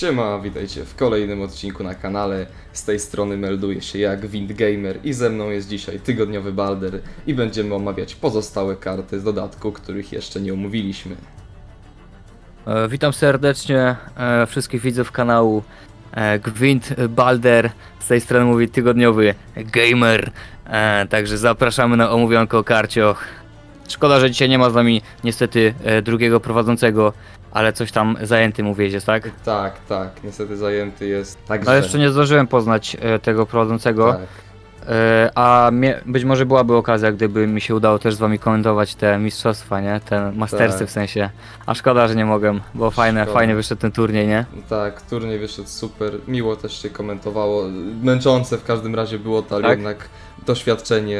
Siema, witajcie w kolejnym odcinku na kanale. Z tej strony melduje się jak Wind Gamer i ze mną jest dzisiaj tygodniowy Balder i będziemy omawiać pozostałe karty z dodatku, których jeszcze nie omówiliśmy. E, Witam serdecznie e, wszystkich widzów kanału e, Gwint Balder. Z tej strony mówi tygodniowy gamer. E, Także zapraszamy na omówionko o karcioch. Szkoda, że dzisiaj nie ma z nami niestety e, drugiego prowadzącego, ale coś tam zajęty mu wiedzie, tak? Tak, tak, niestety zajęty jest. Także. No jeszcze nie zdążyłem poznać e, tego prowadzącego, Tak, e, a mie- być może byłaby okazja, gdyby mi się udało też z wami komentować te mistrzostwa, nie? Te mastersy Tak. w sensie. A szkoda, że nie mogę, bo fajne, Szkoda. fajnie wyszedł ten turniej, nie? tak, turniej wyszedł super, miło też się komentowało. Męczące w każdym razie było to, ale Tak? jednak doświadczenie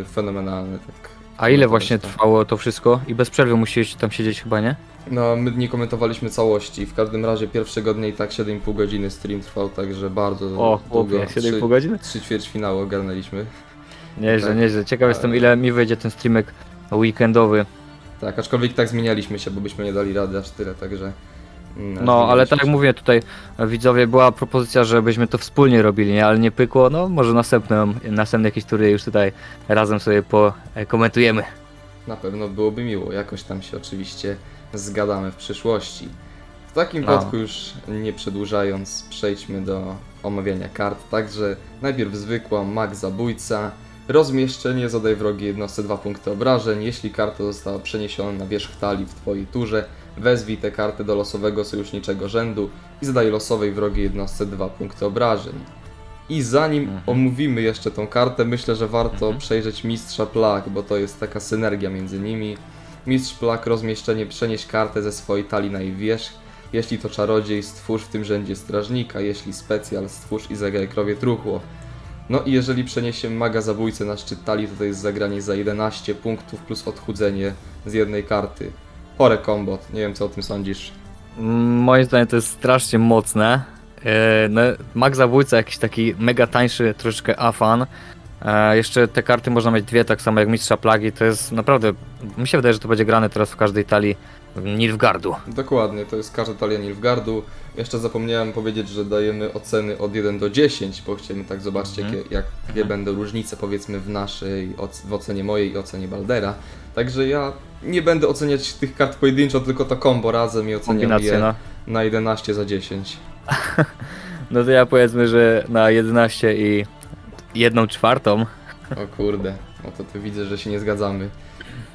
y, fenomenalne. Tak. A ile właśnie tak. trwało to wszystko? I bez przerwy musieliście tam siedzieć chyba, nie? No, my nie komentowaliśmy całości. W każdym razie pierwszego dnia i tak 7,5 godziny stream trwał, także bardzo O, długo. chłopie, 7,5 Trzy- godziny? Trzy ćwierćfinały ogarnęliśmy. Nieźle, Tak. nieźle. Ciekaw jestem ile mi wyjdzie ten streamek weekendowy. Tak, aczkolwiek tak zmienialiśmy się, bo byśmy nie dali rady aż tyle, także... mm, No, ale tak jak mówię tutaj, widzowie, była propozycja, żebyśmy to wspólnie robili, nie? Ale nie pykło, no może następną, następne jakieś tury już tutaj razem sobie pokomentujemy. Na pewno byłoby miło, jakoś tam się oczywiście zgadamy w przyszłości. W takim No. wypadku już nie przedłużając, przejdźmy do omawiania kart. Także najpierw zwykła mag zabójca. Rozmieszczenie zadaj wrogiej jednostce 2 punkty obrażeń. Jeśli karta została przeniesiona na wierzch talii w Twojej turze, wezwij tę kartę do losowego sojuszniczego rzędu i zadaj losowej wrogiej jednostce 2 punkty obrażeń. I zanim Mhm. omówimy jeszcze tą kartę, myślę, że warto Mhm. przejrzeć Mistrza Plag, bo to jest taka synergia między nimi. Mistrz Plag rozmieszczenie przenieś kartę ze swojej talii na jej wierzch. Jeśli to czarodziej, stwórz w tym rzędzie strażnika, jeśli specjal, stwórz i zagraj krowie truchło. No i jeżeli przeniesiemy maga zabójcę na szczyt talii, to to jest zagranie za 11 punktów plus odchudzenie z jednej karty. Chore kombot, nie wiem co o tym sądzisz. Mm, Moim zdaniem to jest strasznie mocne. E, No, Mag Zabójca jakiś taki mega tańszy, troszeczkę afan. E, Jeszcze te karty można mieć dwie, tak samo jak Mistrza Plagi. To jest naprawdę, mi się wydaje, że to będzie grane teraz w każdej talii Nilfgardu. Dokładnie, to jest każda talia Nilfgardu. Jeszcze zapomniałem powiedzieć, że dajemy oceny od 1 do 10, bo chcemy tak zobaczyć, Mhm. jakie, jakie będą różnice powiedzmy w naszej, oc- w ocenie mojej i ocenie Baldera. Także ja nie będę oceniać tych kart pojedynczo, tylko to combo razem i oceniam Kombinacja, je no. na 11 za 10. No to ja powiedzmy, że na 11 i jedną czwartą. O kurde, no to tu widzę, że się nie zgadzamy.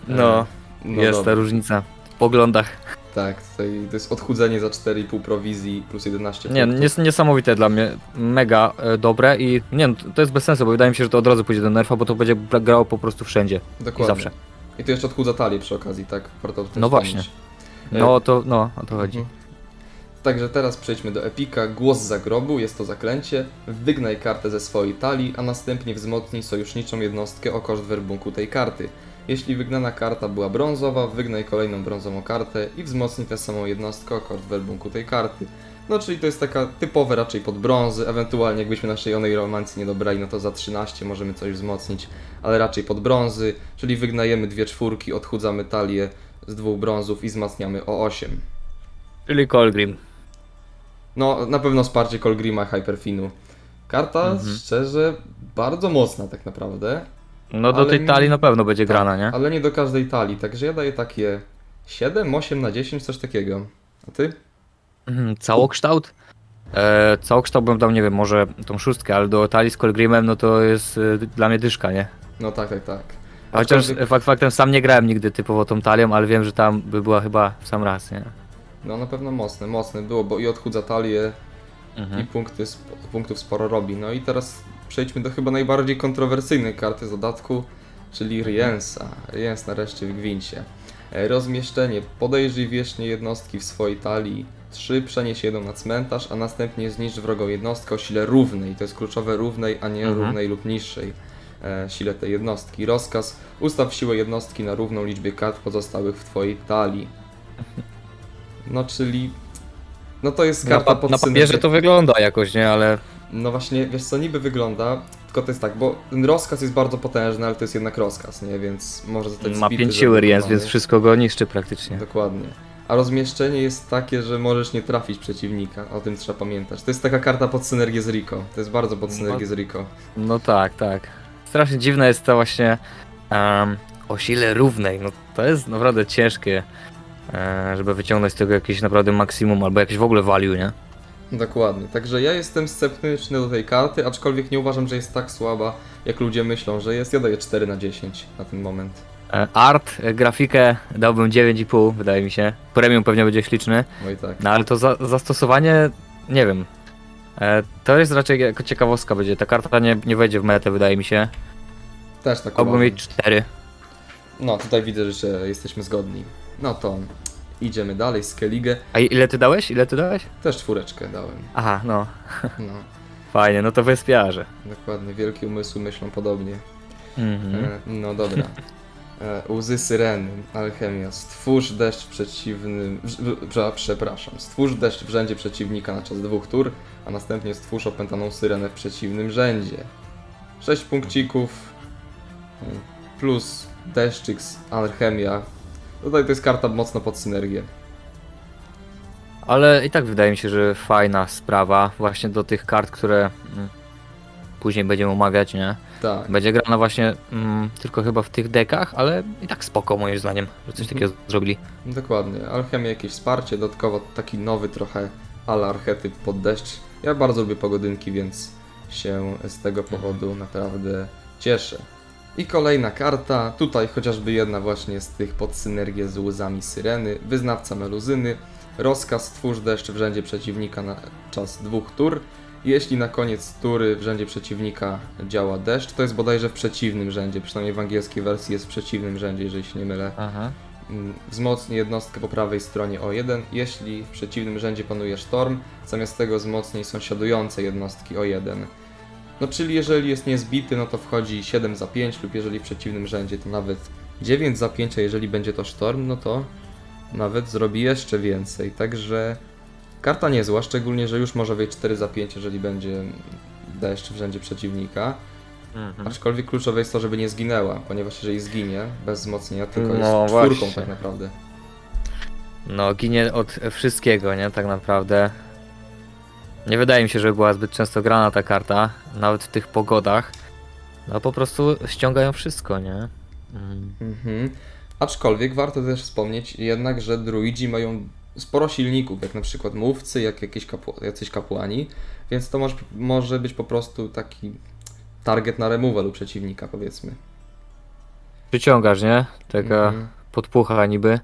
No, E, no jest dobra. ta różnica w poglądach. Tak, tutaj to jest odchudzenie za 4,5 prowizji plus 11 Nie, punktów. jest niesamowite dla mnie, mega e, dobre i nie no, to jest bez sensu, bo wydaje mi się, że to od razu pójdzie do nerfa, bo to będzie bra- grało po prostu wszędzie Dokładnie. i zawsze. I to jeszcze odchudza talię przy okazji, tak? Warto No właśnie. No to, no, o to chodzi. Mhm. Także teraz przejdźmy do Epika. Głos zagrobu, jest to zaklęcie. Wygnaj kartę ze swojej talii, a następnie wzmocnij sojuszniczą jednostkę o koszt werbunku tej karty. Jeśli wygnana karta była brązowa, wygnaj kolejną brązową kartę i wzmocnij tę samą jednostkę o koszt werbunku tej karty. No czyli to jest taka typowe raczej pod brązy, ewentualnie jakbyśmy naszej onej romancji nie dobrali, no to za 13 możemy coś wzmocnić, ale raczej pod brązy, czyli wygnajemy dwie czwórki, odchudzamy talię z dwóch brązów i wzmacniamy o 8. Czyli Colgrim. No, na pewno wsparcie Colgrima Hyperfinu. Karta, Mhm. szczerze, bardzo mocna tak naprawdę. No do Ale tej mi- talii na pewno będzie grana, nie? Ale nie do każdej talii, także ja daję takie 7, 8 na 10, coś takiego. A ty? Mhm, Całokształt? E, całokształt bym dał, nie wiem, może tą szóstkę, ale do talii z Colgrimem, no to jest e, dla mnie dyszka, nie? No tak, tak, tak. Chociaż Aczkolwiek- fakt faktem sam nie grałem nigdy typowo tą talią, ale wiem, że tam by była chyba w sam raz, nie? No na pewno mocne, mocne było, bo i odchudza talię, i Mhm. punkty, sp- punktów sporo robi. No i teraz przejdźmy do chyba najbardziej kontrowersyjnej karty z dodatku, czyli Riensa. Riens nareszcie w gwincie. E, Rozmieszczenie. Podejrzyj wierzchnie jednostki w swojej talii. 3. Przenieś jedną na cmentarz, a następnie zniszcz wrogą jednostkę o sile równej. To jest kluczowe równej, a nie Mhm. równej lub niższej e, sile tej jednostki. Rozkaz. Ustaw siłę jednostki na równą liczbie kart pozostałych w twojej talii. No czyli... No to jest Na, karta pa- pod na papierze to wygląda jakoś, nie? Ale no właśnie, wiesz co, niby wygląda, tylko to jest tak, bo ten rozkaz jest bardzo potężny, ale to jest jednak rozkaz, nie? Więc może zostać ma zbity, pięć siły Riens, zablokowany. więc wszystko go niszczy praktycznie. Dokładnie. A rozmieszczenie jest takie, że możesz nie trafić przeciwnika. O tym trzeba pamiętać. To jest taka karta pod synergię z Rico. To jest bardzo pod synergię z Rico. No tak, tak. Strasznie dziwne jest to właśnie em, o sile równej. No to jest naprawdę ciężkie, e, żeby wyciągnąć z tego jakieś naprawdę maksimum albo jakieś w ogóle value, nie? Dokładnie. Także ja jestem sceptyczny do tej karty, aczkolwiek nie uważam, że jest tak słaba, jak ludzie myślą, że jest. Ja daję 4 na 10 na ten moment. E, Art, e, grafikę dałbym 9,5, wydaje mi się. Premium pewnie będzie śliczny, No i tak. no ale to za, zastosowanie, nie wiem. E, to jest raczej jako ciekawostka będzie. Ta karta nie, nie wejdzie w metę, wydaje mi się. Też tak uważam. mieć 4. No, tutaj widzę, że jesteśmy zgodni. No to idziemy dalej, Skellige. A ile ty dałeś? Ile ty dałeś? Też czwóreczkę dałem. Aha, no. No, Fajnie, no to wyspiarze. dokładnie. Wielkie umysły myślą podobnie. Mhm. E, no dobra. E, łzy syreny, alchemia. Stwórz deszcz w przeciwnym. w- w- prze- Przepraszam. Stwórz deszcz w rzędzie przeciwnika na czas dwóch tur, a następnie stwórz opętaną syrenę w przeciwnym rzędzie. Sześć punkcików. e, Plus deszczyk z alchemia. Tutaj to jest karta mocno pod synergię. Ale i tak wydaje mi się, że fajna sprawa właśnie do tych kart, które mm, później będziemy omawiać, nie? Tak. Będzie grana właśnie mm, tylko chyba w tych dekach, ale i tak spoko moim zdaniem, że coś takiego zrobili. Dokładnie. Alchemia jakieś wsparcie, dodatkowo taki nowy trochę ala archetyp pod deszcz. Ja bardzo lubię pogodynki, więc się z tego powodu naprawdę cieszę. I kolejna karta, tutaj chociażby jedna właśnie z tych pod synergię z łzami syreny, wyznawca meluzyny, rozkaz stwórz deszcz w rzędzie przeciwnika na czas dwóch tur. Jeśli na koniec tury w rzędzie przeciwnika działa deszcz, to jest bodajże w przeciwnym rzędzie, przynajmniej w angielskiej wersji jest w przeciwnym rzędzie, jeżeli się nie mylę. Aha. Mm, Wzmocni jednostkę po prawej stronie o 1, jeśli w przeciwnym rzędzie panuje sztorm, zamiast tego wzmocnij sąsiadujące jednostki o 1. No czyli jeżeli jest niezbity, no to wchodzi 7 za 5 lub jeżeli w przeciwnym rzędzie to nawet 9 za 5, a jeżeli będzie to sztorm, no to nawet zrobi jeszcze więcej. Także karta niezła, szczególnie, że już może wejść 4 za 5, jeżeli będzie deszcz w rzędzie przeciwnika. Mhm. Aczkolwiek kluczowe jest to, żeby nie zginęła, ponieważ jeżeli zginie bez wzmocnienia, tylko No jest czwórką właśnie. tak naprawdę. No, ginie od wszystkiego, nie? Tak naprawdę. Nie wydaje mi się, żeby była zbyt często grana ta karta, nawet w tych pogodach. No po prostu ściągają wszystko, nie? Mm. Mhm. Aczkolwiek warto też wspomnieć jednak, że druidzi mają sporo silników, jak na przykład mówcy, jak jakieś kapł- jacyś kapłani, więc to może, może być po prostu taki target na removal u przeciwnika, powiedzmy. Przyciągasz, nie? Taka Mhm. podpucha niby.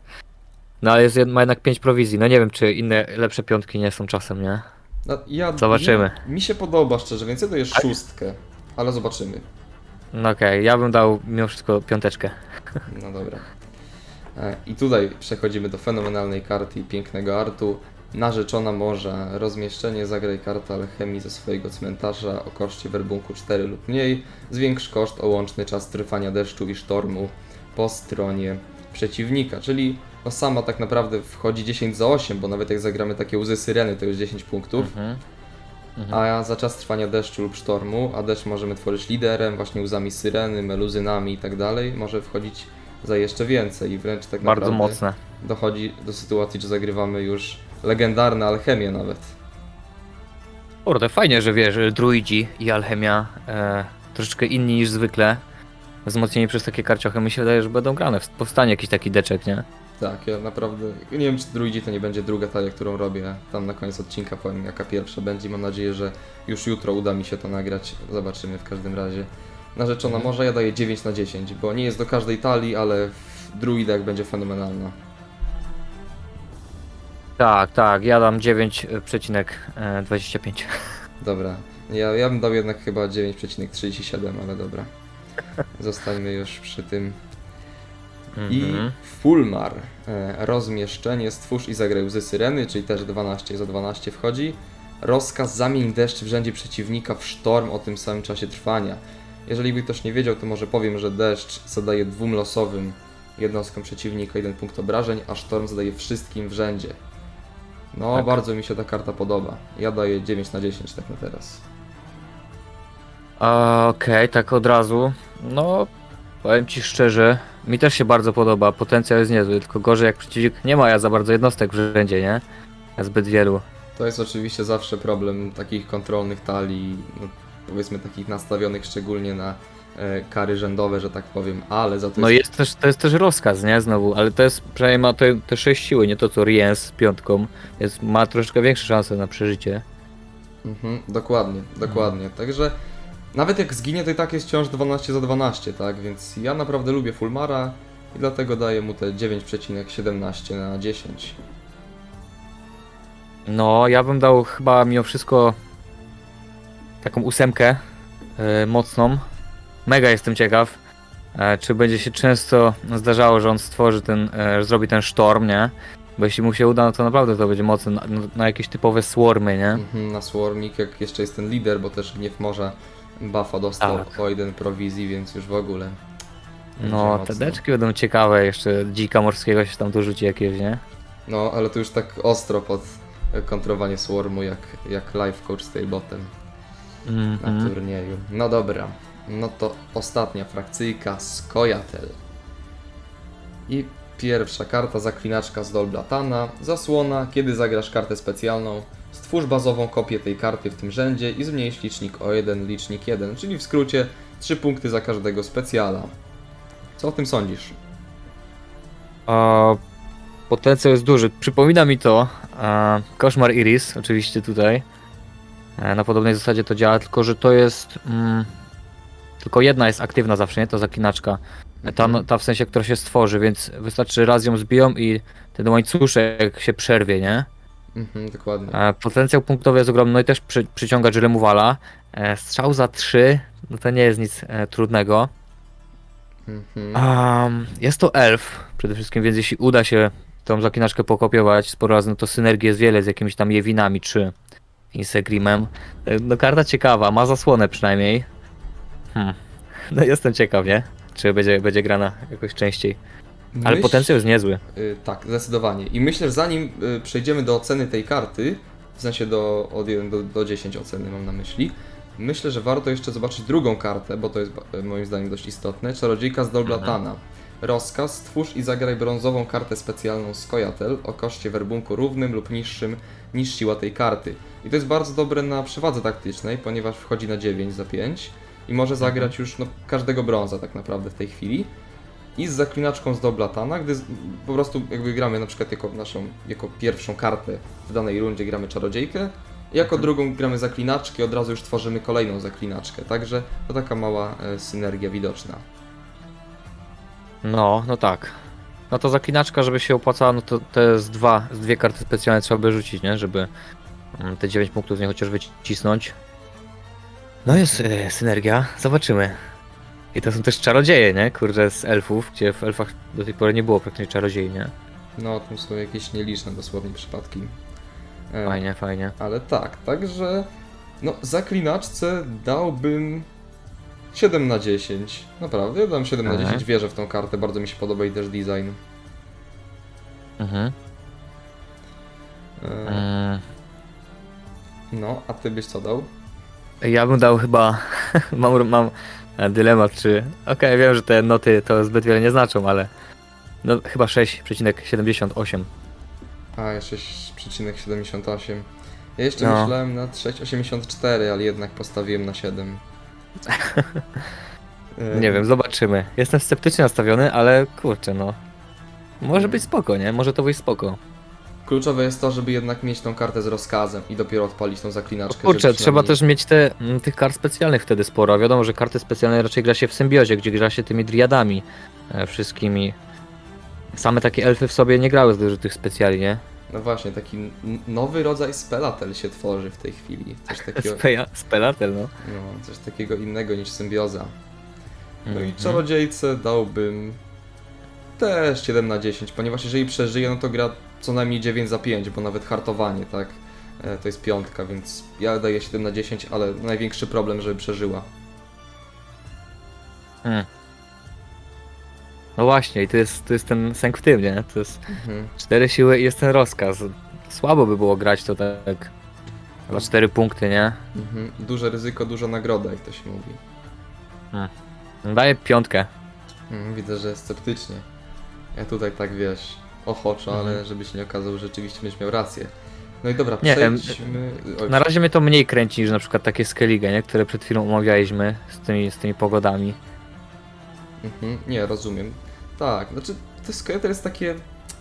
No ale jest, jed- ma jednak 5 prowizji. No nie wiem, czy inne lepsze piątki nie są czasem, nie? No, ja, Zobaczymy. Ja, mi się podoba szczerze, więc ja daję szóstkę, ale zobaczymy. No okej, ja bym dał mimo wszystko piąteczkę. No dobra. E, I tutaj przechodzimy do fenomenalnej karty i pięknego artu. Narzeczona morza. Rozmieszczenie zagraj kartę alchemii ze swojego cmentarza o koszcie werbunku 4 lub mniej. Zwiększ koszt o łączny czas trwania deszczu i sztormu po stronie przeciwnika. Czyli no sama tak naprawdę wchodzi 10 za 8, bo nawet jak zagramy takie łzy syreny to już 10 punktów. Mhm. A za czas trwania deszczu lub sztormu, a deszcz możemy tworzyć liderem, właśnie łzami syreny, meluzynami i tak dalej, może wchodzić za jeszcze więcej i wręcz tak Bardzo naprawdę mocne. dochodzi do sytuacji, że zagrywamy już legendarne alchemię nawet. Kurde, fajnie, że wiesz, druidzi i alchemia e, troszeczkę inni niż zwykle. Wzmocnieni przez takie karciochy, mi się wydaje, że będą grane. Powstanie jakiś taki deczek, nie? Tak, ja naprawdę, nie wiem czy druidzi to nie będzie druga talia, którą robię, tam na koniec odcinka powiem jaka pierwsza będzie, mam nadzieję, że już jutro uda mi się to nagrać, zobaczymy w każdym razie. Narzeczona może ja daję 9 na 10, bo nie jest do każdej talii, ale w druidach będzie fenomenalna. Tak, tak, ja dam 9,25. Dobra, ja, ja bym dał jednak chyba 9,37, ale dobra. Zostańmy już przy tym. I Mhm. Fulmar. E, rozmieszczenie stwórz i zagraj łzy syreny, czyli też 12 za 12 wchodzi. Rozkaz zamień deszcz w rzędzie przeciwnika w sztorm o tym samym czasie trwania. Jeżeli by ktoś nie wiedział, to może powiem, że deszcz zadaje dwóm losowym jednostkom przeciwnika jeden punkt obrażeń, a sztorm zadaje wszystkim w rzędzie. No, Tak. bardzo mi się ta karta podoba. Ja daję 9 na 10 tak na teraz. Okej, tak od razu. No, powiem ci szczerze, mi też się bardzo podoba, potencjał jest niezły, tylko gorzej jak przeciwnik nie ma ja za bardzo jednostek w rzędzie, nie? Zbyt wielu. To jest oczywiście zawsze problem takich kontrolnych talii, no, powiedzmy takich nastawionych szczególnie na e, kary rzędowe, że tak powiem, ale za to No jest... też, to jest też rozkaz, nie? Znowu, ale to jest, przynajmniej ma te, te 6 siły, nie to co Riens z piątką, jest, ma troszeczkę większe szanse na przeżycie. Mhm, dokładnie, dokładnie. Także nawet jak zginie, to i tak jest wciąż 12 za 12, tak? Więc ja naprawdę lubię Fulmara i dlatego daję mu te 9,17 na 10. No, ja bym dał chyba mimo wszystko taką ósemkę e, mocną. Mega jestem ciekaw, e, czy będzie się często zdarzało, że on stworzy ten, e, zrobi ten sztorm, nie? Bo jeśli mu się uda, no to naprawdę to będzie mocne na, na jakieś typowe swarmy, nie? Mhm, na Swarmik, jak jeszcze jest ten lider, bo też Gniew Morza buffa dostał Tak. o jeden prowizji, więc już w ogóle. będzie No, mocno. te deczki będą ciekawe, jeszcze dzika morskiego się tam dorzuci jakieś, nie? No, ale to już tak ostro pod kontrowanie Swarmu, jak, jak life coach z Tailbotem na Mhm. turnieju. No dobra, no to ostatnia frakcyjka Skojatel. I pierwsza karta zaklinaczka z Dolblatana. Zasłona, kiedy zagrasz kartę specjalną, stwórz bazową kopię tej karty w tym rzędzie i zmniejsz licznik o 1, licznik 1, czyli w skrócie 3 punkty za każdego specjala. Co o tym sądzisz? A, potencjał jest duży. Przypomina mi to a, Koszmar Iris, oczywiście tutaj. E, Na podobnej zasadzie to działa, tylko że to jest. Mm, tylko jedna jest aktywna zawsze, nie? Ta zaklinaczka. Ta, no, ta w sensie, która się stworzy, więc wystarczy raz ją zbiją i ten łańcuszek się przerwie, nie? Mhm, dokładnie. E, Potencjał punktowy jest ogromny, no i też przy, przyciąga Removala. E, Strzał za 3, no to nie jest nic e, trudnego. Mhm. Jest to elf przede wszystkim, więc jeśli uda się tą zaklinaczkę pokopiować sporo razy, no to synergii jest wiele z jakimiś tam Jewinami czy Insegrimem. E, No karta ciekawa, ma zasłonę przynajmniej. Hmm. No jestem ciekaw, nie? Czy będzie, będzie grana jakoś częściej. Ale Myśl- potencjał jest niezły. Y, tak, zdecydowanie. I myślę, że zanim y, przejdziemy do oceny tej karty, w sensie do, od 1 do, do 10 oceny mam na myśli, myślę, że warto jeszcze zobaczyć drugą kartę, bo to jest ba- moim zdaniem dość istotne. Czarodziejka z Dolblatana. Rozkaz, stwórz i zagraj brązową kartę specjalną Skojatel o koszcie werbunku równym lub niższym niż siła tej karty. I to jest bardzo dobre na przewadze taktycznej, ponieważ wchodzi na 9 za 5 i może zagrać już no, każdego brąza tak naprawdę w tej chwili. I z zaklinaczką z Doblatana, gdy z, po prostu jakby gramy na przykład jako naszą, jako pierwszą kartę w danej rundzie gramy czarodziejkę, jako drugą gramy zaklinaczkę i od razu już tworzymy kolejną zaklinaczkę, także to taka mała e, synergia widoczna. No, no tak. No to zaklinaczka, żeby się opłacała, no to te z dwa, z dwie karty specjalne trzeba by rzucić, nie? Żeby mm, te 9 punktów z niej chociaż wycisnąć. No jest e, synergia, zobaczymy. I to są też czarodzieje, nie? Kurde, z elfów, gdzie w elfach do tej pory nie było praktycznie czarodziei, nie? No, tam są jakieś nieliczne dosłownie przypadki. E, Fajnie, fajnie. Ale tak, także no zaklinaczce dałbym 7 na 10. Naprawdę, ja dam 7 na Mhm. 10, wierzę w tą kartę, bardzo mi się podoba i też design. Mhm. E, Mm. no, a ty byś co dał? Ja bym dał chyba. mam, mam e, dylemat, czy. Okej, wiem, że te noty to zbyt wiele nie znaczą, ale. No chyba 6,78. A, ja 6,78. Ja jeszcze No. myślałem nad 6,84, ale jednak postawiłem na 7. Nie wiem, zobaczymy. Jestem sceptycznie nastawiony, ale kurczę, no. Może być spoko, nie? Może to wyjść spoko. Kluczowe jest to, żeby jednak mieć tą kartę z rozkazem i dopiero odpalić tą zaklinaczkę. kurczę, żeby trzeba przynajmniej- też mieć te, m, tych kart specjalnych wtedy sporo. A wiadomo, że karty specjalne raczej gra się w symbiozie, gdzie gra się tymi driadami e, wszystkimi. Same takie elfy w sobie nie grały z dużo tych specjali, nie? No właśnie, taki n- nowy rodzaj spelatel się tworzy w tej chwili. Coś takiego, Speja, spelatel, no. no, coś takiego innego niż symbioza. No i Mhm. czarodziejce dałbym też 7 na 10, ponieważ jeżeli przeżyje, no to gra co najmniej 9 za 5, bo nawet hartowanie, tak? E, To jest piątka, więc ja daję 7 na 10, ale największy problem, żeby przeżyła. Hmm. No właśnie, i to jest, to jest ten sęk w tym, nie? To jest Mhm. cztery siły i jest ten rozkaz. Słabo by było grać to tak. Chyba cztery punkty, nie? Mhm. Duże ryzyko, duża nagroda, jak to się mówi. Daję piątkę. Mm, Widzę, że sceptycznie. Ja tutaj tak wiesz, ochoczo, Mhm. ale żebyś nie okazał, że rzeczywiście będziesz miał rację. No i dobra, Nie, em, przejdźmy... Oj, Na razie mnie to mniej kręci niż na przykład takie Skellige, nie? Które przed chwilą omawialiśmy z tymi, z tymi pogodami. Mhm, nie, rozumiem. Tak, znaczy to to jest takie,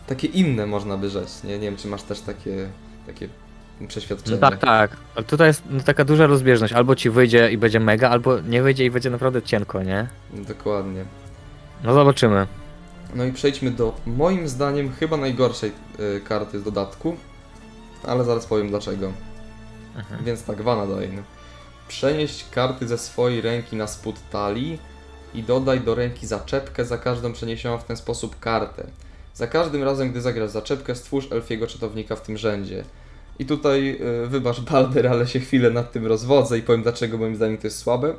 takie inne można by rzec, nie? Nie wiem, czy masz też takie, takie przeświadczenie. Tak, tak. Ale tutaj jest no, taka duża rozbieżność. Albo ci wyjdzie i będzie mega, albo nie wyjdzie i będzie naprawdę cienko, nie? Dokładnie. No zobaczymy. No i przejdźmy do, moim zdaniem, chyba najgorszej y, karty z dodatku, ale zaraz powiem dlaczego. Więc tak, Vanadine. Przenieść karty ze swojej ręki na spód talii i dodaj do ręki zaczepkę za każdą przeniesioną w ten sposób kartę. Za każdym razem, gdy zagrasz zaczepkę, stwórz elfiego czatownika w tym rzędzie. I tutaj, y, wybacz Balder, ale się chwilę nad tym rozwodzę i powiem dlaczego moim zdaniem to jest słabe.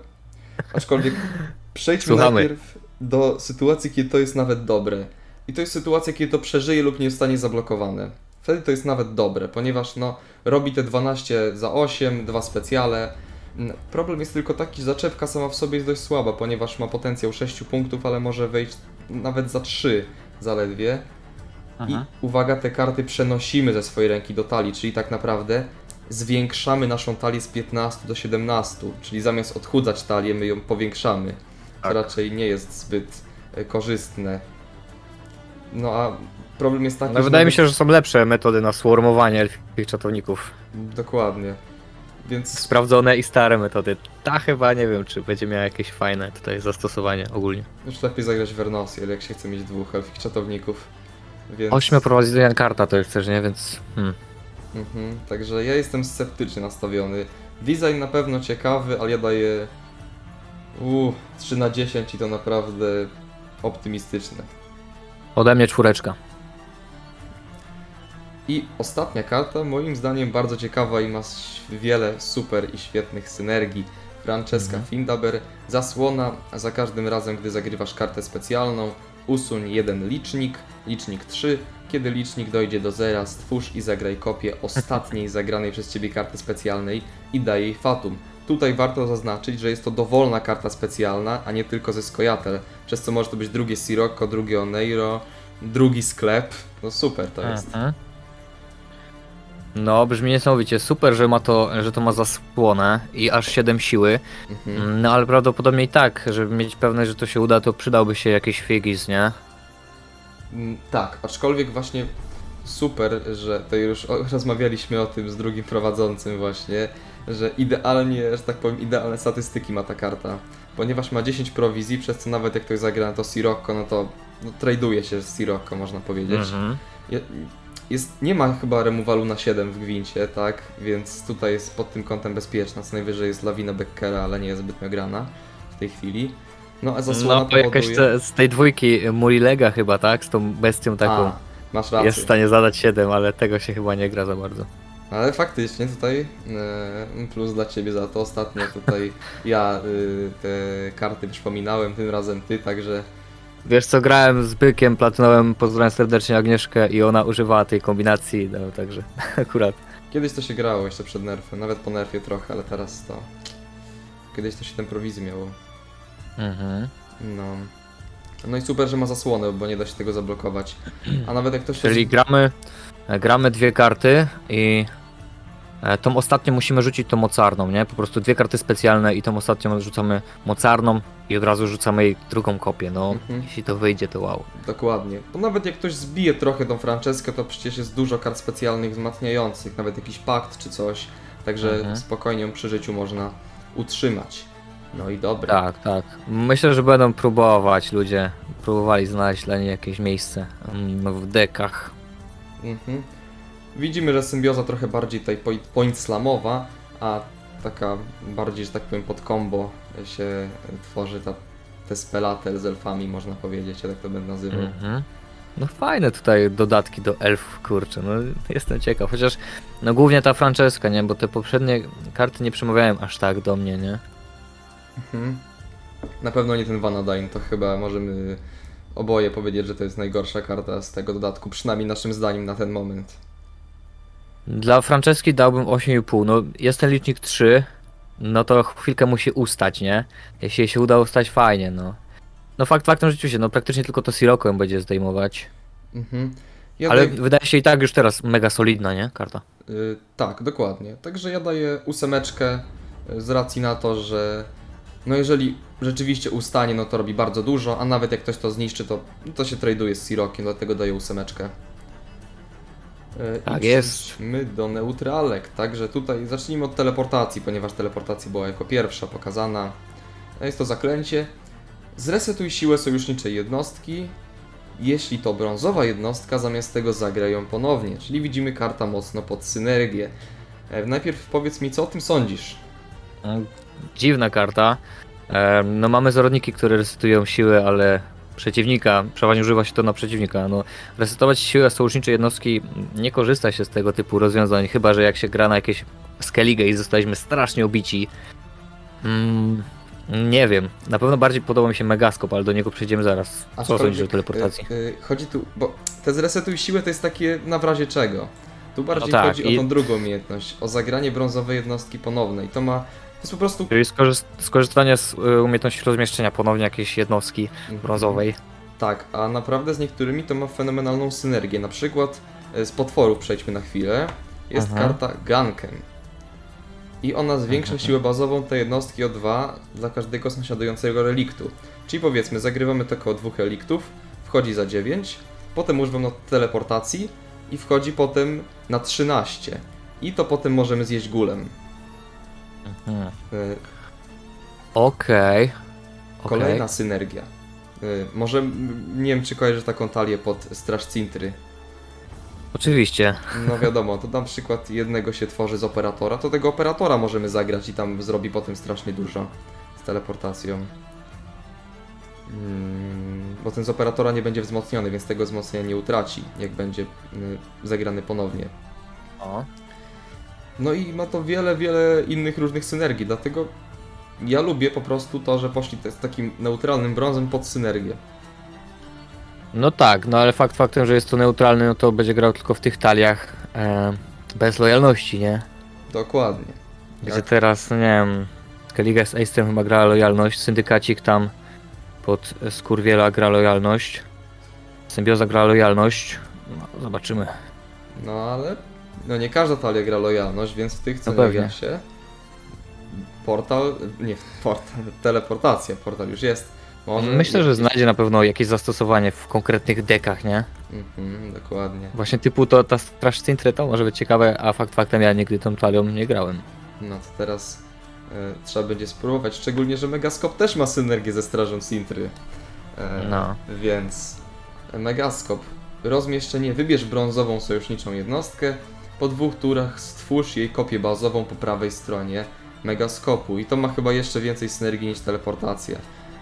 Aczkolwiek przejdźmy Słuchamy. najpierw do sytuacji, kiedy to jest nawet dobre. I to jest sytuacja, kiedy to przeżyje lub nie zostanie zablokowane. Wtedy to jest nawet dobre, ponieważ no, robi te 12 za 8, dwa specjale. Problem jest tylko taki, że zaczepka sama w sobie jest dość słaba, ponieważ ma potencjał 6 punktów, ale może wejść nawet za 3 zaledwie. I uwaga, te karty przenosimy ze swojej ręki do talii, czyli tak naprawdę zwiększamy naszą talię z 15 do 17, czyli zamiast odchudzać talię, my ją powiększamy. Co Tak. raczej nie jest zbyt e, korzystne. No a problem jest taki, No, wydaje mi się, że są lepsze metody na swarmowanie elfich czatowników. Dokładnie. Więc Sprawdzone i stare metody. Ta chyba nie wiem, czy będzie miała jakieś fajne tutaj zastosowanie ogólnie. już lepiej zagrać Vernosiel, jak się chce mieć dwóch elfich czatowników. Więc... Ośmioprowadzenia karta to jest też, nie? Więc. Hmm. Mhm, także ja jestem sceptycznie nastawiony. Design na pewno ciekawy, ale ja daję uh, 3 na 10 i to naprawdę optymistyczne. Ode mnie czwóreczka. I ostatnia karta, moim zdaniem bardzo ciekawa i ma wiele super i świetnych synergii. Francesca Mhm. Findaber, zasłona, za każdym razem, gdy zagrywasz kartę specjalną, usuń jeden licznik, licznik 3. Kiedy licznik dojdzie do zera, stwórz i zagraj kopię ostatniej zagranej przez Ciebie karty specjalnej i daj jej fatum. Tutaj warto zaznaczyć, że jest to dowolna karta specjalna, a nie tylko ze Skojatel, przez co może to być drugie Sirocco, drugie Oneiro, drugi sklep. No super to jest. Mhm. No, brzmi niesamowicie. Super, że ma to, że to ma zasłonę i aż 7 siły. Mhm. No ale prawdopodobnie i tak, żeby mieć pewność, że to się uda, to przydałby się jakiś figis, nie? Mm, Tak, aczkolwiek właśnie super, że to już o, rozmawialiśmy o tym z drugim prowadzącym właśnie, że idealnie, że tak powiem, idealne statystyki ma ta karta. Ponieważ ma 10 prowizji, przez co nawet jak ktoś zagra na to Sirocco, no to no, traduje się z Sirocco, można powiedzieć. Mhm. Je- Jest, nie ma chyba remowalu na 7 w Gwincie, tak? Więc tutaj jest pod tym kątem bezpieczna. Co najwyżej jest lawina Beckera, ale nie jest zbytnio grana w tej chwili. No a zasłona No to jakaś powoduje... te, z tej dwójki Murilega chyba, tak? Z tą bestią taką. A, masz rację. jest w stanie zadać 7, ale tego się chyba nie gra za bardzo. Ale faktycznie tutaj e, plus dla Ciebie za to. Ostatnio tutaj ja y, te karty przypominałem, tym razem Ty, także Wiesz co, grałem z Bykiem Platynowym, pozdrawiam serdecznie Agnieszkę i ona używała tej kombinacji, no także akurat. kiedyś to się grało jeszcze przed nerfem, nawet po nerfie trochę, ale teraz to... Kiedyś to 7 prowizji miało. Mhm. No. No i super, że ma zasłonę, bo nie da się tego zablokować. A nawet jak ktoś... Czyli gramy, gramy dwie karty i tą ostatnią musimy rzucić tą mocarną, nie? Po prostu dwie karty specjalne i tą ostatnią rzucamy mocarną i od razu rzucamy jej drugą kopię, no. Mhm. Jeśli to wyjdzie, to wow. Dokładnie. Bo nawet jak ktoś zbije trochę tą Franceskę, to przecież jest dużo kart specjalnych wzmacniających, nawet jakiś pakt czy coś. Także Mhm. spokojnie ją przy życiu można utrzymać. No i dobra. Tak, tak. Myślę, że będą próbować ludzie, próbowali znaleźć dla niej jakieś miejsce mm, w dekach. Mhm. Widzimy, że symbioza trochę bardziej tutaj point, slamowa, a taka bardziej, że tak powiem, pod combo się tworzy ta, te spelatel z elfami, można powiedzieć, ja tak to będę nazywał. Mhm. No fajne tutaj dodatki do elfów, kurczę, no jestem ciekaw, chociaż no głównie ta Franceska, nie, bo te poprzednie karty nie przemawiają aż tak do mnie, nie? Mhm. Na pewno nie ten Vanadine, to chyba możemy oboje powiedzieć, że to jest najgorsza karta z tego dodatku, przynajmniej naszym zdaniem na ten moment. Dla Franceski dałbym 8,5, no jest ten licznik 3, no to chwilkę musi ustać, nie? Jeśli jej się uda ustać, fajnie, no. No fakt faktem rzeczywiście, no praktycznie tylko to Sirokiem będzie zdejmować. Mhm. Ja Ale daję- wydaje się i tak już teraz mega solidna, nie? Karta. Y, tak, dokładnie. Także ja daję ósemeczkę y, z racji na to, że no jeżeli rzeczywiście ustanie, no to robi bardzo dużo, a nawet jak ktoś to zniszczy, to, to się traduje z Sirokiem, dlatego daję ósemeczkę. Y, Tak I jest. przejdźmy do neutralek, także tutaj zacznijmy od teleportacji, ponieważ teleportacja była jako pierwsza pokazana. Jest to zaklęcie. Zresetuj siłę sojuszniczej jednostki, jeśli to brązowa jednostka, zamiast tego zagra ją ponownie, czyli widzimy karta mocno pod synergię. E, Najpierw powiedz mi, co o tym sądzisz? Mm, Dziwna karta. No mamy zawodniki, które resetują siłę, ale przeciwnika, przeważnie używa się to na przeciwnika. No, resetować siłę sojuszniczej jednostki nie korzysta się z tego typu rozwiązań, chyba że jak się gra na jakieś Skellige i zostaliśmy strasznie obici. Mm, nie wiem, na pewno bardziej podoba mi się Megaskop, ale do niego przejdziemy zaraz. Co Aczkolwiek, sądzisz o teleportacji? y, y, Chodzi tu, bo te zresetuj siłę to jest takie na razie czego. Tu bardziej tak, chodzi i- o tą drugą umiejętność, o zagranie brązowej jednostki ponownej. To ma, jest po prostu... Czyli skorzyst- skorzystanie z y, umiejętności rozmieszczenia ponownie jakiejś jednostki brązowej. Tak, a naprawdę z niektórymi to ma fenomenalną synergię. Na przykład e, z potworów przejdźmy na chwilę. Jest Mhm. karta Ganken. I ona zwiększa Mhm. siłę bazową tej jednostki o 2 dla każdego sąsiadującego reliktu. Czyli powiedzmy, zagrywamy to około dwóch reliktów, wchodzi za 9, potem używam na teleportacji i wchodzi potem na 13. I to potem możemy zjeść gulem. Mhm. Okej. Okej. Kolejna synergia. Y, Może, m, nie wiem czy kojarzysz taką talię pod Straż Cintry. Oczywiście. No wiadomo, to na przykład jednego się tworzy z operatora, to tego operatora możemy zagrać i tam zrobi potem strasznie dużo z teleportacją. Mm, bo ten z operatora nie będzie wzmocniony, więc tego wzmocnienia nie utraci, jak będzie y, zagrany ponownie. O. No i ma to wiele, wiele innych różnych synergii, dlatego ja lubię po prostu to, że poszli z takim neutralnym brązem pod synergię. No tak, no ale fakt faktem, że jest to neutralny, no to będzie grał tylko w tych taliach e, bez lojalności, nie? Dokładnie. Gdzie Jak- teraz, no nie wiem, Kaliga z Ace'em chyba gra lojalność, Syndykacik tam pod Skurwiela gra lojalność, Symbioza gra lojalność, no, zobaczymy. No ale no nie każda talia gra lojalność, więc w tych No synergiach pewnie. się portal, nie portal, teleportacja, portal już jest. Może Myślę, że znajdzie na pewno jakieś zastosowanie w konkretnych dekach, nie? Mhm, dokładnie. Właśnie typu to ta Straż Cintre to może być ciekawe, a fakt faktem ja nigdy tą talią nie grałem. No to teraz e, trzeba będzie spróbować, szczególnie, że Megaskop też ma synergię ze Strażą Sintry. E, No. Więc Megaskop, rozmieszczenie, wybierz brązową sojuszniczą jednostkę, po dwóch turach stwórz jej kopię bazową po prawej stronie Megaskopu i to ma chyba jeszcze więcej synergii niż teleportacja.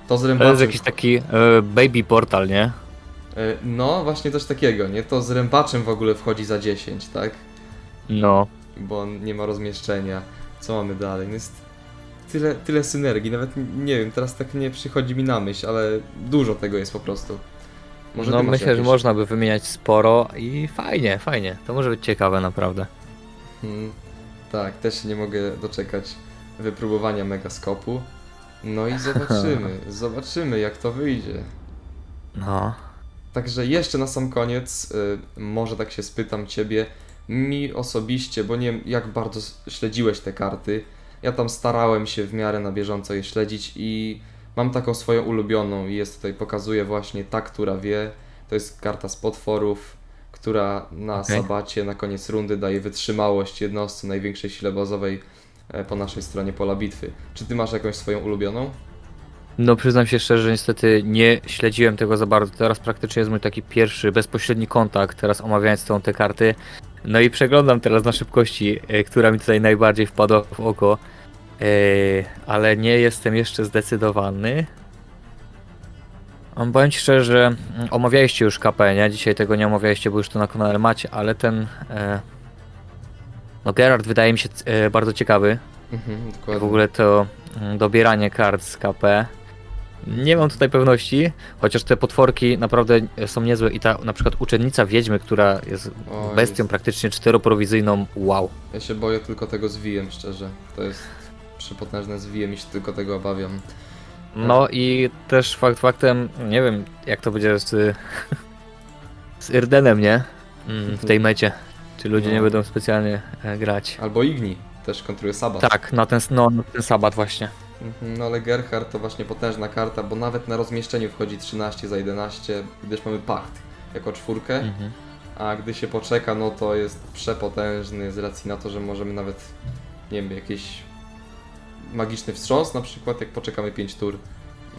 To z To jest rębaczem... jakiś taki e, baby portal, nie? E, No, właśnie coś takiego, nie? To z rębaczem w ogóle wchodzi za 10, tak? No. Bo on nie ma rozmieszczenia. Co mamy dalej? No Jest tyle, tyle synergii, nawet n- nie wiem, teraz tak nie przychodzi mi na myśl, ale dużo tego jest po prostu. Może no ty masz myślę, jakieś? że można by wymieniać sporo i fajnie, fajnie. To może być ciekawe naprawdę. Hmm, tak, też się nie mogę doczekać wypróbowania megaskopu. No i zobaczymy, zobaczymy jak to wyjdzie. No. Także jeszcze na sam koniec, y, może tak się spytam Ciebie, mi osobiście, bo nie wiem jak bardzo śledziłeś te karty, ja tam starałem się w miarę na bieżąco je śledzić i mam taką swoją ulubioną i jest tutaj, pokazuję właśnie ta, która wie, to jest karta z potworów, która na Okej. sabacie na koniec rundy daje wytrzymałość jednostce największej sile bazowej e, po naszej stronie pola bitwy. Czy Ty masz jakąś swoją ulubioną? No przyznam się szczerze, że niestety nie śledziłem tego za bardzo. Teraz praktycznie jest mój taki pierwszy bezpośredni kontakt, teraz omawiając tą te karty. No i przeglądam teraz na szybkości, e, która mi tutaj najbardziej wpadła w oko. E, ale nie jestem jeszcze zdecydowany. Powiem ci szczerze, że mm, omawialiście już KP, nie? Dzisiaj tego nie omawialiście, bo już to na kanale macie, ale ten... E, no Gerard wydaje mi się e, bardzo ciekawy. Mhm, dokładnie. W ogóle to mm, dobieranie kart z KP. Nie mam tutaj pewności, chociaż te potworki naprawdę są niezłe i ta na przykład uczennica wiedźmy, która jest O, bestią jest. praktycznie czteroprowizyjną, wow. Ja się boję tylko tego z Wijem, szczerze. To jest przepotężne z Wijem i się tylko tego obawiam. No i też fakt faktem, nie wiem jak to będzie z, z Irdenem, nie? W tej mecie. Czy ludzie No. nie będą specjalnie e, grać. Albo Igni, też kontruje Sabat. Tak, na ten, no, na ten sabat właśnie. Mhm, No ale Gerhard to właśnie potężna karta, bo nawet na rozmieszczeniu wchodzi 13 za 11, gdyż mamy pakt jako czwórkę, Mhm. a gdy się poczeka, no to jest przepotężny z racji na to, że możemy nawet, nie wiem, jakiś magiczny wstrząs na przykład, jak poczekamy 5 tur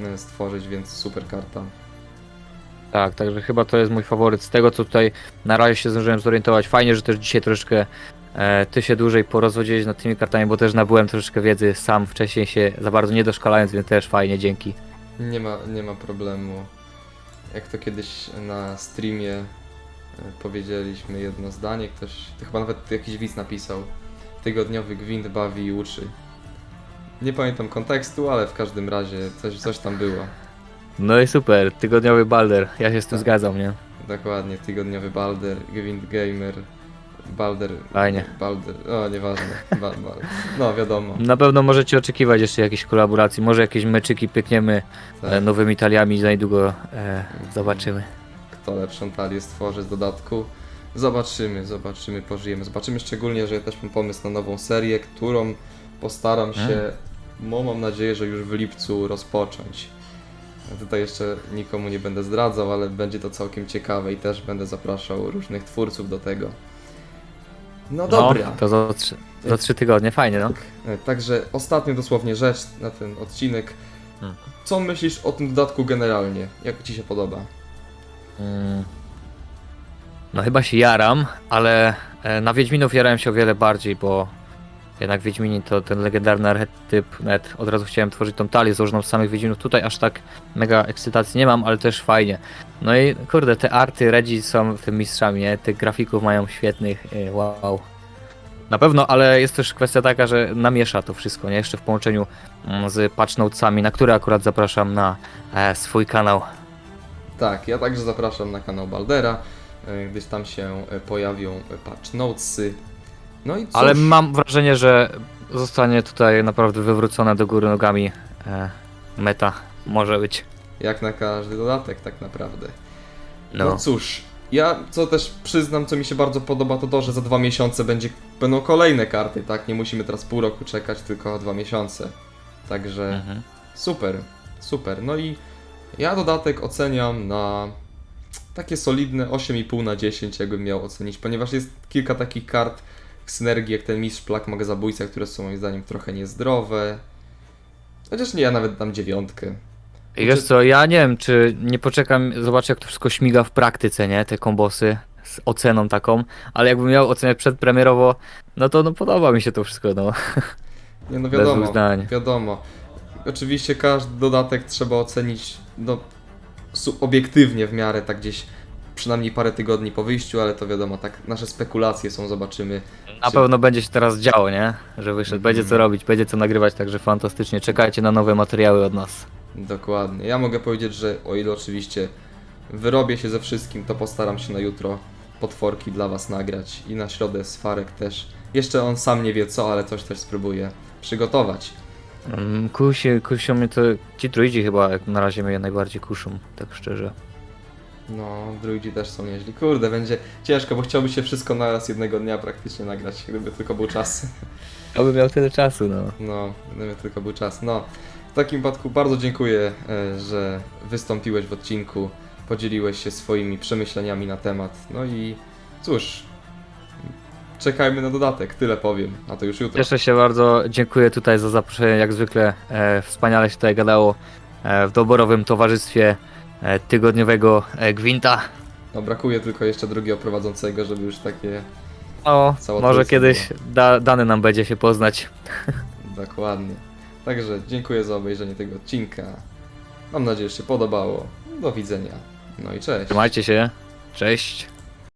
e, stworzyć, więc super karta. Tak, także chyba to jest mój faworyt z tego, co tutaj na razie się zdążyłem zorientować. Fajnie, że też dzisiaj troszeczkę e, ty się dłużej porozwodziłeś nad tymi kartami, bo też nabyłem troszeczkę wiedzy sam wcześniej się za bardzo nie doszkalając, więc też fajnie, dzięki. Nie ma, nie ma problemu. Jak to kiedyś na streamie e, powiedzieliśmy jedno zdanie, ktoś, to chyba nawet jakiś widz napisał. Tygodniowy gwint bawi i uczy. Nie pamiętam kontekstu, ale w każdym razie coś, coś tam było. No i super, tygodniowy Balder, ja się z tym Tak. zgadzam, nie? Dokładnie, tygodniowy Balder, Gwint Gamer, Balder... Fajnie. Balder, o nieważne. Ba, ba, no wiadomo. Na pewno możecie oczekiwać jeszcze jakiejś kolaboracji, może jakieś meczyki pykniemy Tak. e, nowymi taliami, za niedługo e, zobaczymy. kto lepszą talię stworzy z dodatku. Zobaczymy, zobaczymy, pożyjemy. Zobaczymy szczególnie, że ja też mam pomysł na nową serię, którą postaram się, no mam nadzieję, że już w lipcu rozpocząć. Tutaj jeszcze nikomu nie będę zdradzał, ale będzie to całkiem ciekawe i też będę zapraszał różnych twórców do tego. No dobra. No, to za trzy, za trzy tygodnie, fajnie no. E, Także ostatnia dosłownie rzecz na ten odcinek. Mhm. Co myślisz o tym dodatku generalnie? Jak Ci się podoba? Mm. No chyba się jaram, ale e, na Wiedźminów jarałem się o wiele bardziej, bo jednak Wiedźmini to ten legendarny archetyp, nawet od razu chciałem tworzyć tą talię złożoną z samych Wiedźminów, tutaj aż tak mega ekscytacji nie mam, ale też fajnie. No i kurde, te arty Redzi są tym mistrzami, nie? Tych grafików mają świetnych, e, wow. Na pewno, ale jest też kwestia taka, że namiesza to wszystko, nie? Jeszcze w połączeniu mm, z patch na które akurat zapraszam na e, swój kanał. Tak, ja także zapraszam na kanał Baldera, e, gdyż tam się e, pojawią e, patch notesy. No i cóż, Ale mam wrażenie, że zostanie tutaj naprawdę wywrócone do góry nogami e, meta. Może być. jak na każdy dodatek tak naprawdę. No. No. cóż, ja co też przyznam, co mi się bardzo podoba, to to, że za dwa miesiące będzie, będą kolejne karty, tak? Nie musimy teraz pół roku czekać, tylko dwa miesiące. Także Mhm. super, super. No i ja dodatek oceniam na takie solidne 8,5 na 10, jakbym miał ocenić, ponieważ jest kilka takich kart synergii, jak ten Mistrz Plak Maga Zabójca, które są moim zdaniem trochę niezdrowe. Chociaż nie, ja nawet dam dziewiątkę. I wiesz co, ja nie wiem, czy nie poczekam, zobaczę jak to wszystko śmiga w praktyce, nie? Te kombosy z oceną taką, ale jakbym miał oceniać przedpremierowo, no to no podoba mi się to wszystko, no. Nie no wiadomo, wiadomo. Oczywiście każdy dodatek trzeba ocenić no, obiektywnie w miarę, tak gdzieś przynajmniej parę tygodni po wyjściu, ale to wiadomo, tak nasze spekulacje są, zobaczymy. Na pewno będzie się teraz działo, nie? Że wyszedł, będzie co Mhm. robić, będzie co nagrywać, także fantastycznie. Czekajcie na nowe materiały od nas. Dokładnie. Ja mogę powiedzieć, że o ile oczywiście wyrobię się ze wszystkim, to postaram się na jutro potworki dla Was nagrać i na środę z Farek też. Jeszcze on sam nie wie co, ale coś też spróbuję przygotować. Mm, Kusi, kusią mnie to, ci druidzi chyba jak na razie mnie najbardziej kuszą, tak szczerze. No, druidzi też są nieźli. Kurde, będzie ciężko, bo chciałby się wszystko naraz jednego dnia praktycznie nagrać, gdyby tylko był czas. Oby miał tyle czasu, no. No, gdyby tylko był czas. No, w takim wypadku bardzo dziękuję, e, że wystąpiłeś w odcinku, podzieliłeś się swoimi przemyśleniami na temat. No i cóż, czekajmy na dodatek, tyle powiem, a to już jutro. Cieszę się bardzo, dziękuję tutaj za zaproszenie, jak zwykle e, wspaniale się tutaj gadało e, w doborowym towarzystwie tygodniowego e, Gwinta. No, brakuje tylko jeszcze drugiego prowadzącego, żeby już takie No, Cała może kiedyś da, dany nam będzie się poznać. dokładnie. Także dziękuję za obejrzenie tego odcinka. Mam nadzieję, że się podobało. Do widzenia. No i cześć. Trzymajcie się, cześć.